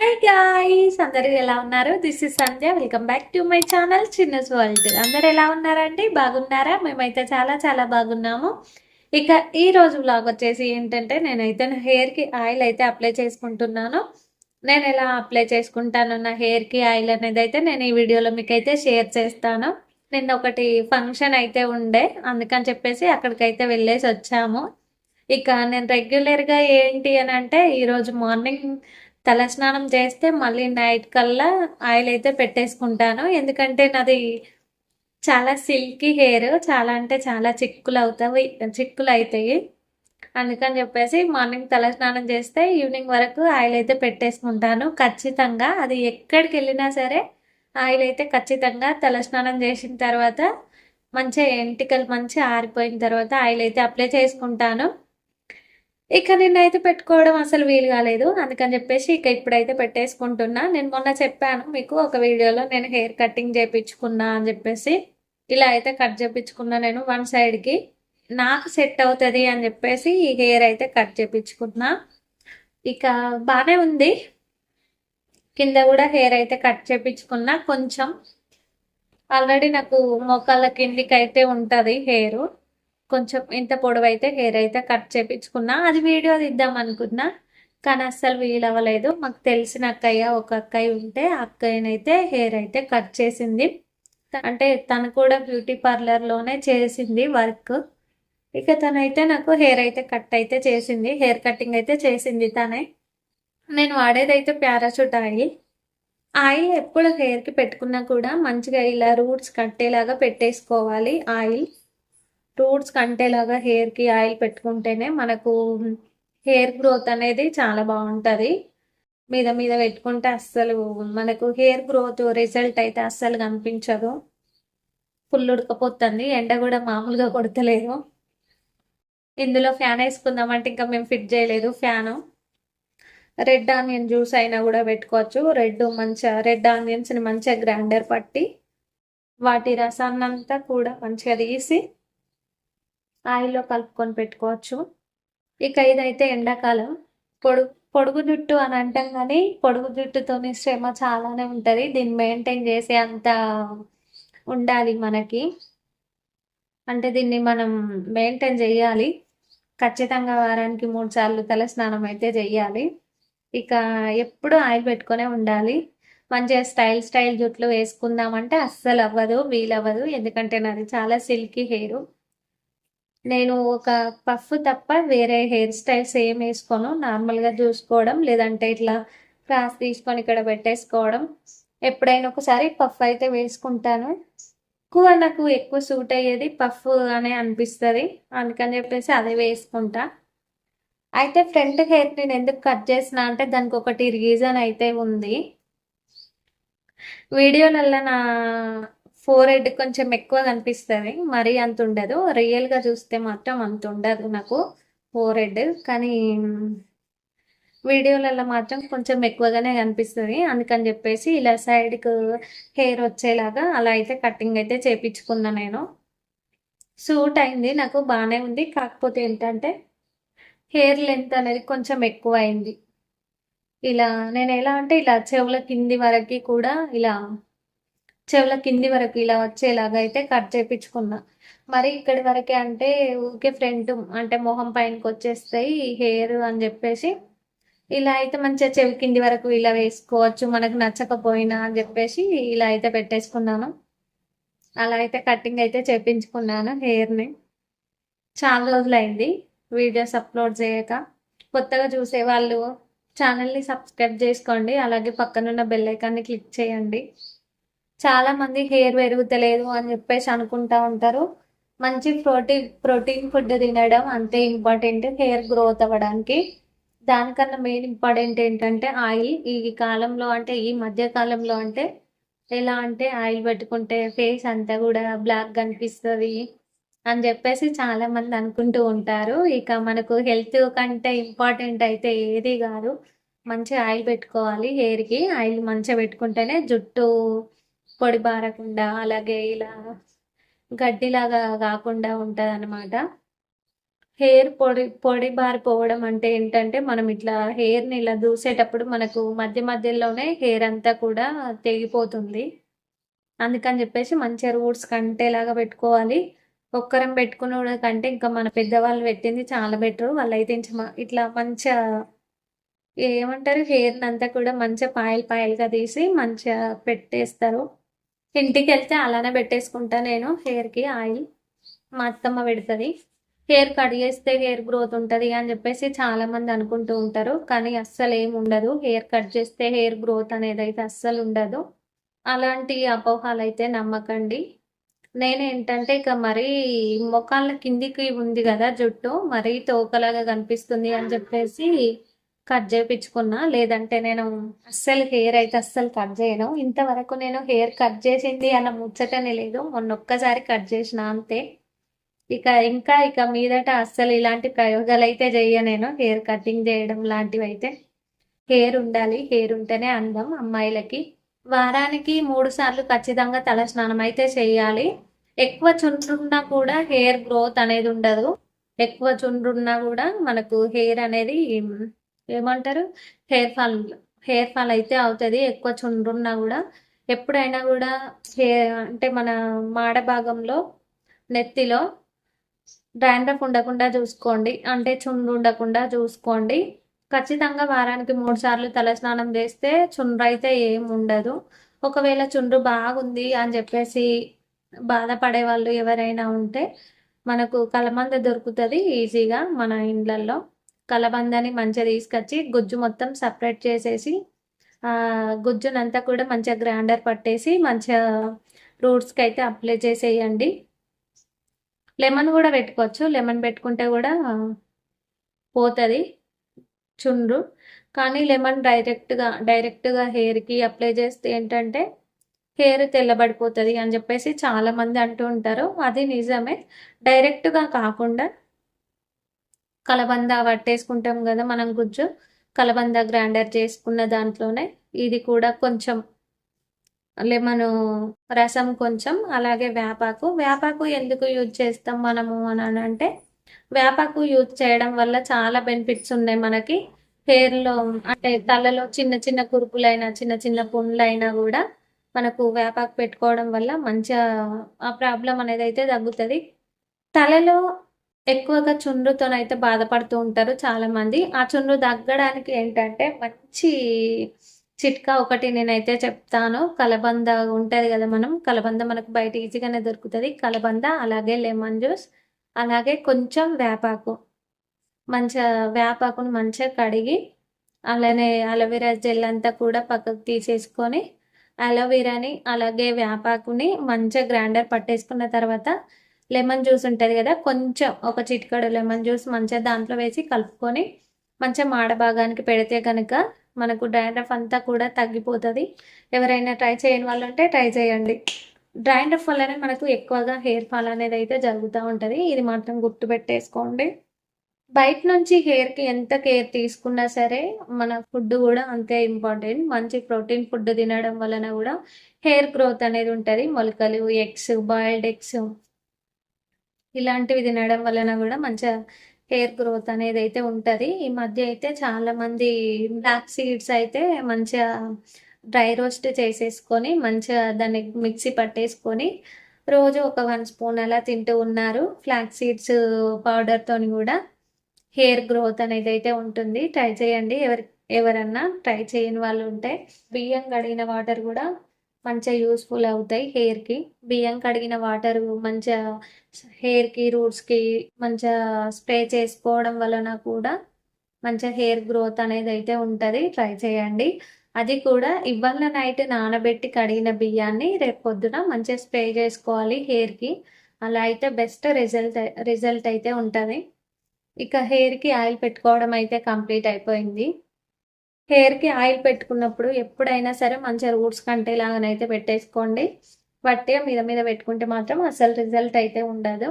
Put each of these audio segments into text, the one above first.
Hi guys అందరూ ఎలా ఉన్నారు? This is Sandhya welcome back to my channel Chinna's world అందరు ఎలా ఉన్నారండి? బాగున్నారా? మేమైతే చాలా చాలా బాగున్నాము. ఇక ఈ రోజు వ్లాగ్ వచ్చేసి ఏంటంటే నేనైతే నా హెయిర్కి ఆయిల్ అయితే అప్లై చేసుకుంటున్నాను. నేను ఎలా అప్లై చేసుకుంటాను నా హెయిర్కి ఆయిల్ అనేది అయితే నేను ఈ వీడియోలో మీకు అయితే షేర్ చేస్తాను. నిన్న ఒకటి ఫంక్షన్ అయితే ఉండే అందుకని చెప్పేసి అక్కడికైతే వెళ్ళేసి వచ్చాము. ఇక నేను రెగ్యులర్గా ఏంటి అని అంటే ఈరోజు మార్నింగ్ తలస్నానం చేస్తే మళ్ళీ నైట్ కల్లా ఆయిల్ అయితే పెట్టేసుకుంటాను. ఎందుకంటే నాది చాలా సిల్కీ హెయిర్ చాలా అంటే చాలా చిక్కులు అవుతాయి చిక్కులు అవుతాయి అందుకని చెప్పేసి మార్నింగ్ తలస్నానం చేస్తే ఈవినింగ్ వరకు ఆయిల్ అయితే పెట్టేసుకుంటాను. ఖచ్చితంగా అది ఎక్కడికి వెళ్ళినా సరే ఆయిల్ అయితే ఖచ్చితంగా తలస్నానం చేసిన తర్వాత మంచిగా ఎంటికలు మంచిగా ఆరిపోయిన తర్వాత ఆయిల్ అయితే అప్లై చేసుకుంటాను. ఇక నిన్నైతే పెట్టుకోవడం అసలు వీలు కాలేదు. అందుకని చెప్పేసి ఇక ఇప్పుడైతే పెట్టేసుకుంటున్నా. నేను మొన్న చెప్పాను మీకు ఒక వీడియోలో నేను హెయిర్ కటింగ్ చేయించుకున్నా అని చెప్పేసి. ఇలా అయితే కట్ చేయించుకున్నా నేను వన్ సైడ్కి. నాకు సెట్ అవుతుంది అని చెప్పేసి ఈ హెయిర్ అయితే కట్ చేయించుకున్నా ఇక బాగానే ఉంది. కింద కూడా హెయిర్ అయితే కట్ చేయించుకున్నా కొంచెం ఆల్రెడీ నాకు మోకాళ్ళ కిందికి అయితే ఉంటుంది హెయిర్. కొంచెం ఇంత పొడవైతే హెయిర్ అయితే కట్ చేపించుకున్నా. అది వీడియో తీద్దాం అనుకున్నా కానీ అస్సలు వీలవ్వలేదు మాకు తెలిసిన అక్కయ్య ఒక అక్కయ్య ఉంటే అక్కయ్యనైతే హెయిర్ అయితే కట్ చేసింది. అంటే తను కూడా బ్యూటీ పార్లర్లోనే చేసింది వర్క్ ఇక తనైతే నాకు హెయిర్ అయితే కట్ అయితే చేసింది. హెయిర్ కటింగ్ అయితే చేసింది తనే. నేను వాడేదైతే ప్యారాషూట్ ఆయిల్ ఆయిల్ ఎప్పుడు హెయిర్కి పెట్టుకున్నా కూడా మంచిగా ఇలా రూట్స్ కట్టేలాగా పెట్టేసుకోవాలి ఆయిల్. రూట్స్ కంటేలాగా హెయిర్కి ఆయిల్ పెట్టుకుంటేనే మనకు హెయిర్ గ్రోత్ అనేది చాలా బాగుంటుంది. మీద మీద పెట్టుకుంటే అస్సలు మనకు హెయిర్ గ్రోత్ రిజల్ట్ అయితే అస్సలు కనిపించదు. ఫుల్ ఉడకపోతుంది. ఎండ కూడా మామూలుగా కొడతలేదు. ఇందులో ఫ్యాన్ వేసుకుందామంటే ఇంకా మేము ఫిట్ చేయలేదు ఫ్యాను. రెడ్ ఆనియన్ జ్యూస్ అయినా కూడా పెట్టుకోవచ్చు. రెడ్ మంచిగా రెడ్ ఆనియన్స్ని మంచిగా గ్రైండర్ పట్టి వాటి రసాన్నంతా కూడా మంచిగా తీసి ఆయిల్లో కలుపుకొని పెట్టుకోవచ్చు. ఇక ఇదైతే ఎండాకాలం. పొడుగు పొడుగు జుట్టు అని అంటాం కానీ పొడుగు జుట్టుతోని శ్రమ చాలానే ఉంటుంది. దీన్ని మెయింటైన్ చేసే అంత ఉండాలి మనకి. అంటే దీన్ని మనం మెయింటైన్ చేయాలి. ఖచ్చితంగా వారానికి మూడు సార్లు తల స్నానం అయితే చేయాలి. ఇక ఎప్పుడు ఆయిల్ పెట్టుకునే ఉండాలి. మంచిగా స్టైల్ స్టైల్ జుట్లు వేసుకుందామంటే అస్సలు అవ్వదు వీలవ్వదు. ఎందుకంటే నాది చాలా సిల్కీ హెయిర్. నేను ఒక పఫ్ తప్ప వేరే హెయిర్ స్టైల్స్ ఏం వేసుకోను. నార్మల్గా చూసుకోవడం లేదంటే ఇట్లా క్రాస్ తీసుకొని ఇక్కడ పెట్టేసుకోవడం. ఎప్పుడైనా ఒకసారి పఫ్ అయితే వేసుకుంటాను. ఎక్కువ నాకు ఎక్కువ సూట్ అయ్యేది పఫ్ అనే అనిపిస్తుంది. అందుకని చెప్పేసి అదే వేసుకుంటా. అయితే ఫ్రంట్ హెయిర్ నేను ఎందుకు కట్ చేసిన అంటే దానికి ఒకటి రీజన్ అయితే ఉంది. వీడియోలలో నా ఫోర్ హెడ్ కొంచెం ఎక్కువ కనిపిస్తుంది. మరీ అంత ఉండదు. రియల్గా చూస్తే మాత్రం అంత ఉండదు నాకు ఫోర్ హెడ్. కానీ వీడియోలలో మాత్రం కొంచెం ఎక్కువగానే కనిపిస్తుంది. అందుకని చెప్పేసి ఇలా సైడ్కు హెయిర్ వచ్చేలాగా అలా అయితే కటింగ్ అయితే చేపించుకున్నా నేను. సూట్ అయింది. నాకు బాగానే ఉంది. కాకపోతే ఏంటంటే హెయిర్ లెంత్ అనేది కొంచెం ఎక్కువ అయింది ఇలా నేను ఎలా అంటే ఇలా చెవుల కింది వరకు కూడా ఇలా చెవుల కింది వరకు ఇలా వచ్చేలాగా అయితే కట్ చేయించుకున్నా మరి ఇక్కడి వరకే అంటే ఊరికే ఫ్రంట్ అంటే మొహం పైనకి వచ్చేస్తాయి హెయిర్ అని చెప్పేసి. ఇలా అయితే మంచిగా చెవి కింది వరకు ఇలా వేసుకోవచ్చు మనకు నచ్చకపోయినా అని చెప్పేసి ఇలా అయితే పెట్టేసుకున్నాను. అలా అయితే కటింగ్ అయితే చేపించుకున్నాను హెయిర్ని. చాలా రోజులైంది వీడియోస్ అప్లోడ్ చేయక. కొత్తగా చూసే వాళ్ళు ఛానల్ని సబ్స్క్రైబ్ చేసుకోండి అలాగే పక్కనున్న బెల్ ఐకాన్ని క్లిక్ చేయండి. చాలా మంది హెయిర్ పెరుగుతలేదు అని చెప్పేసి అనుకుంటా ఉంటారు. మంచి ప్రోటీన్ ప్రోటీన్ ఫుడ్ తినడం అంతే ఇంపార్టెంట్ హెయిర్ గ్రోత్ అవ్వడానికి. దానికన్నా మెయిన్ ఇంపార్టెంట్ ఏంటంటే ఆయిల్. ఈ కాలంలో అంటే ఈ మధ్య కాలంలో అంటే ఎలా అంటే ఆయిల్ పెట్టుకుంటే ఫేస్ అంతా కూడా బ్లాక్ కనిపిస్తుంది అని చెప్పేసి చాలా మంది అనుకుంటూ ఉంటారు. ఇక మనకు హెల్త్ కంటే ఇంపార్టెంట్ అయితే ఏది కాదు. మంచి ఆయిల్ పెట్టుకోవాలి హెయిర్కి. ఆయిల్ మంచిగా పెట్టుకుంటేనే జుట్టు పొడి బారకుండా అలాగే ఇలా గడ్డిలాగా కాకుండా ఉంటుంది అనమాట హెయిర్ పొడి పొడి బారిపోవడం అంటే ఏంటంటే మనం ఇట్లా హెయిర్ని ఇలా దూసేటప్పుడు మనకు మధ్య మధ్యలోనే హెయిర్ అంతా కూడా తెగిపోతుంది. అందుకని చెప్పేసి మంచిగా రూట్స్ కంటేలాగా పెట్టుకోవాలి. ఒక్కరం పెట్టుకునే కంటే ఇంకా మన పెద్దవాళ్ళు పెట్టింది చాలా బెటర్. వాళ్ళు అయితే ఇట్లా మంచిగా ఏమంటారు? హెయిర్ని అంతా కూడా మంచిగా పాయలు పాయలుగా తీసి మంచిగా పెట్టేస్తారు. ఇంటికి వెళ్తే అలానే పెట్టేసుకుంటా నేను హెయిర్కి ఆయిల్. మా అత్తమ్మ పెడుతుంది. హెయిర్ కట్ చేస్తే హెయిర్ గ్రోత్ ఉంటుంది అని చెప్పేసి చాలామంది అనుకుంటూ ఉంటారు. కానీ అస్సలు ఏమి ఉండదు. హెయిర్ కట్ చేస్తే హెయిర్ గ్రోత్ అనేది అయితే అస్సలు ఉండదు. అలాంటి అపోహాలు అయితే నమ్మకండి నేనేంటంటే ఇక మరీ మొక్కల కిందికి ఉంది కదా జుట్టు. మరీ తోకలాగా కనిపిస్తుంది అని చెప్పేసి కట్ చేయించుకున్నా లేదంటే నేను అస్సలు హెయిర్ అయితే అస్సలు కట్ చేయను. ఇంతవరకు నేను హెయిర్ కట్ చేసింది అన్న ముచ్చటనే లేదు. మొన్న ఒక్కసారి కట్ చేసిన అంతే. ఇక ఇంకా ఇక మీదట అస్సలు ఇలాంటి ప్రయోగాలు అయితే చెయ్య నేను. హెయిర్ కటింగ్ చేయడం లాంటివి అయితే హెయిర్ ఉండాలి. హెయిర్ ఉంటేనే అందం అమ్మాయిలకి. వారానికి మూడు సార్లు ఖచ్చితంగా తల స్నానం అయితే చేయాలి ఎక్కువ చుండ్రున్నా కూడా హెయిర్ గ్రోత్ అనేది ఉండదు. ఎక్కువ చుండ్రున్నా కూడా మనకు హెయిర్ అనేది ఏమంటారు? హెయిర్ ఫాల్ హెయిర్ ఫాల్ అయితే అవుతుంది ఎక్కువ చుండ్రున్నా కూడా. ఎప్పుడైనా కూడా హెయిర్ అంటే మన మాడ భాగంలో నెత్తిలో డాండ్రఫ్ ఉండకుండా చూసుకోండి. అంటే చుండ్రు ఉండకుండా చూసుకోండి. ఖచ్చితంగా వారానికి మూడు సార్లు తలస్నానం చేస్తే చుండ్రు అయితే ఏం ఉండదు. ఒకవేళ చుండ్రు బాగుంది అని చెప్పేసి బాధపడే వాళ్ళు ఎవరైనా ఉంటే మనకు కలమంద దొరుకుతుంది ఈజీగా మన ఇండ్లల్లో. కలబందని మంచిగా తీసుకొచ్చి గుజ్జు మొత్తం సపరేట్ చేసేసి గుజ్జునంతా కూడా మంచిగా గ్రైండర్ పట్టేసి మంచిగా రూట్స్కి అయితే అప్లై చేసేయండి. లెమన్ కూడా పెట్టుకోవచ్చు. లెమన్ పెట్టుకుంటే కూడా పోతుంది చుండ్రు. కానీ లెమన్ డైరెక్ట్గా డైరెక్ట్గా హెయిర్కి అప్లై చేస్తే ఏంటంటే హెయిర్ తెల్లబడిపోతుంది అని చెప్పేసి చాలామంది అంటూ ఉంటారు. అది నిజమే. డైరెక్ట్గా కాకుండా కలబంద పట్టేసుకుంటాం కదా మనం గుజ్జు. కలబంద గ్రైండర్ చేసుకున్న దాంట్లోనే ఇది కూడా కొంచెం లెమన్ రసం కొంచెం అలాగే వేపాకు. వేపాకు ఎందుకు యూజ్ చేస్తాం మనము అని అంటే వేపాకు యూజ్ చేయడం వల్ల చాలా బెనిఫిట్స్ ఉన్నాయి మనకి. హెయిర్లో అంటే తలలో చిన్న చిన్న కురుపులైనా చిన్న చిన్న పుండ్లైనా కూడా మనకు వేపాకు పెట్టుకోవడం వల్ల మంచిగా ఆ ప్రాబ్లం అనేది అయితే తగ్గుతుంది. తలలో ఎక్కువగా చుండ్రుతోనైతే బాధపడుతూ ఉంటారు చాలామంది. ఆ చుండ్రు తగ్గడానికి ఏంటంటే మంచి చిట్కా ఒకటి నేనైతే చెప్తాను. కలబంద ఉంటుంది కదా మనం. కలబంద మనకు బయట ఈజీగానే దొరుకుతుంది. కలబంద అలాగే లెమన్ జ్యూస్ అలాగే కొంచెం వేపాకు. మంచిగా వేపాకును మంచిగా కడిగి అలానే అలోవెరా జెల్ అంతా కూడా పక్కకు తీసేసుకొని అలోవెరాని అలాగే వేపాకుని మంచిగా గ్రైండర్ పట్టేసుకున్న తర్వాత లెమన్ జ్యూస్ ఉంటుంది కదా కొంచెం ఒక చిటికడు లెమన్ జ్యూస్ మంచిగా దాంట్లో వేసి కలుపుకొని మంచిగా మాడ భాగానికి పెడితే కనుక మనకు డ్రాండ్రఫ్ అంతా కూడా తగ్గిపోతుంది. ఎవరైనా ట్రై చేయని వాళ్ళు ఉంటే ట్రై చేయండి. డ్రైండ్రఫ్ వల్లనే మనకు ఎక్కువగా హెయిర్ ఫాల్ అనేది అయితే జరుగుతూ ఉంటుంది. ఇది మాత్రం గుర్తుపెట్టేసుకోండి బయట నుంచి హెయిర్కి ఎంత కేర్ తీసుకున్నా సరే మన ఫుడ్ కూడా అంతే ఇంపార్టెంట్. మంచి ప్రోటీన్ ఫుడ్ తినడం వలన కూడా హెయిర్ గ్రోత్ అనేది ఉంటుంది. మొలకలు ఎగ్స్ బాయిల్డ్ ఎగ్స్ ఇలాంటివి తినడం వలన కూడా మంచిగా హెయిర్ గ్రోత్ అనేది అయితే ఉంటుంది. ఈ మధ్య అయితే చాలామంది బ్లాక్ సీడ్స్ అయితే మంచిగా డ్రై రోస్ట్ చేసేసుకొని మంచిగా దాన్ని మిక్సీ పట్టేసుకొని రోజు ఒక వన్ స్పూన్ అలా తింటూ ఉన్నారు. ఫ్లాక్ సీడ్స్ పౌడర్తో కూడా హెయిర్ గ్రోత్ అనేది అయితే ఉంటుంది. ట్రై చేయండి. ఎవరి ఎవరన్నా ట్రై చేయని వాళ్ళు ఉంటే బియ్యం కడిగిన వాటర్ కూడా మంచిగా యూస్ఫుల్ అవుతాయి హెయిర్కి బియ్యం కడిగిన వాటర్ మంచిగా హెయిర్కి రూట్స్కి మంచిగా స్ప్రే చేసుకోవడం వలన కూడా మంచిగా హెయిర్ గ్రోత్ అనేది అయితే ఉంటుంది. ట్రై చేయండి. అది కూడా ఇవాళ నైట్ నానబెట్టి కడిగిన బియ్యాన్ని రేపు పొద్దున మంచిగా స్ప్రే చేసుకోవాలి హెయిర్కి అలా అయితే బెస్ట్ రిజల్ట్ రిజల్ట్ అయితే ఉంటుంది. ఇక హెయిర్కి ఆయిల్ పెట్టుకోవడం అయితే కంప్లీట్ అయిపోయింది. హెయిర్కి ఆయిల్ పెట్టుకున్నప్పుడు ఎప్పుడైనా సరే మంచిగా రూట్స్ కంటే లాగానైతే పెట్టేసుకోండి. వట్టిగా మీద మీద పెట్టుకుంటే మాత్రం అసలు రిజల్ట్ అయితే ఉండదు.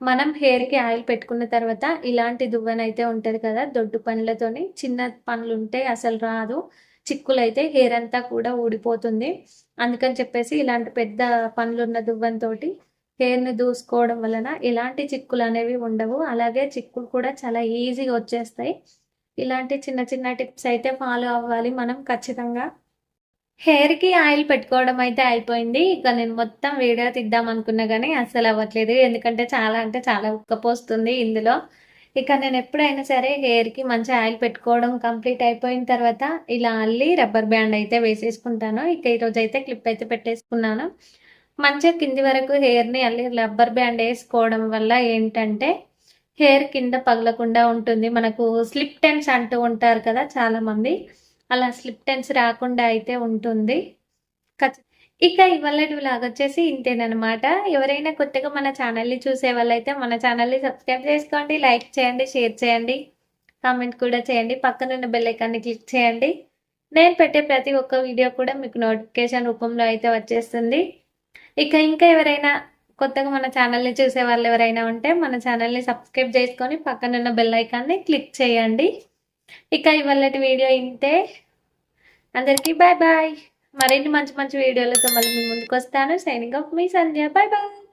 మనం హెయిర్కి ఆయిల్ పెట్టుకున్న తర్వాత ఇలాంటి దువ్వనైతే ఉంటుంది కదా దొడ్డు పనులతోని చిన్న పనులు ఉంటే అసలు రాదు. చిక్కులైతే హెయిర్ అంతా కూడా ఊడిపోతుంది. అందుకని చెప్పేసి ఇలాంటి పెద్ద పనులున్న ఉన్న హెయిర్ని దూసుకోవడం వలన ఎలాంటి చిక్కులు అనేవి ఉండవు. అలాగే చిక్కులు కూడా చాలా ఈజీగా వచ్చేస్తాయి. ఇలాంటి చిన్న చిన్న టిప్స్ అయితే ఫాలో అవ్వాలి మనం ఖచ్చితంగా. హెయిర్కి ఆయిల్ పెట్టుకోవడం అయితే అయిపోయింది. ఇక నేను మొత్తం వీడియో తీద్దాం అనుకున్నా కానీ అస్సలు అవ్వట్లేదు. ఎందుకంటే చాలా అంటే చాలా ఉక్కపోస్తుంది ఇందులో. ఇక నేను ఎప్పుడైనా సరే హెయిర్కి మంచి ఆయిల్ పెట్టుకోవడం కంప్లీట్ అయిపోయిన తర్వాత ఇలా అల్లి రబ్బర్ బ్యాండ్ అయితే వేసేసుకుంటాను. ఇక ఈరోజు అయితే క్లిప్ అయితే పెట్టేసుకున్నాను. మంచిగా కింది వరకు హెయిర్ని అల్లి రబ్బర్ బ్యాండ్ వేసుకోవడం వల్ల ఏంటంటే హెయిర్ కింద పగలకుండా ఉంటుంది. మనకు స్లిప్ టెన్స్ అంటూ ఉంటారు కదా చాలామంది. అలా స్లిప్ టెన్స్ రాకుండా అయితే ఉంటుంది. ఇక ఇవాళ లాగా వచ్చేసి ఇంతేనమాట ఎవరైనా కొత్తగా మన ఛానల్ని చూసే వాళ్ళైతే మన ఛానల్ని సబ్స్క్రైబ్ చేసుకోండి లైక్ చేయండి షేర్ చేయండి కామెంట్ కూడా చేయండి. పక్కనున్న బెల్ ఐకాన్ని క్లిక్ చేయండి. నేను పెట్టే ప్రతి ఒక్క వీడియో కూడా మీకు నోటిఫికేషన్ రూపంలో అయితే వచ్చేస్తుంది. ఇక ఇంకా ఎవరైనా కొత్తగా మన ఛానల్ని చూసే వాళ్ళు ఎవరైనా ఉంటే మన ఛానల్ని సబ్స్క్రైబ్ చేసుకొని పక్కనున్న బెల్ ఐకాన్ని క్లిక్ చేయండి. ఇక ఇవాళ వీడియో ఇంతే. అందరికీ బాయ్ బాయ్ మరిన్ని మంచి మంచి వీడియోలతో మళ్ళీ మీ ముందుకు వస్తాను. సైనింగ్ ఆఫ్ మీ సంధ్య. Bye bye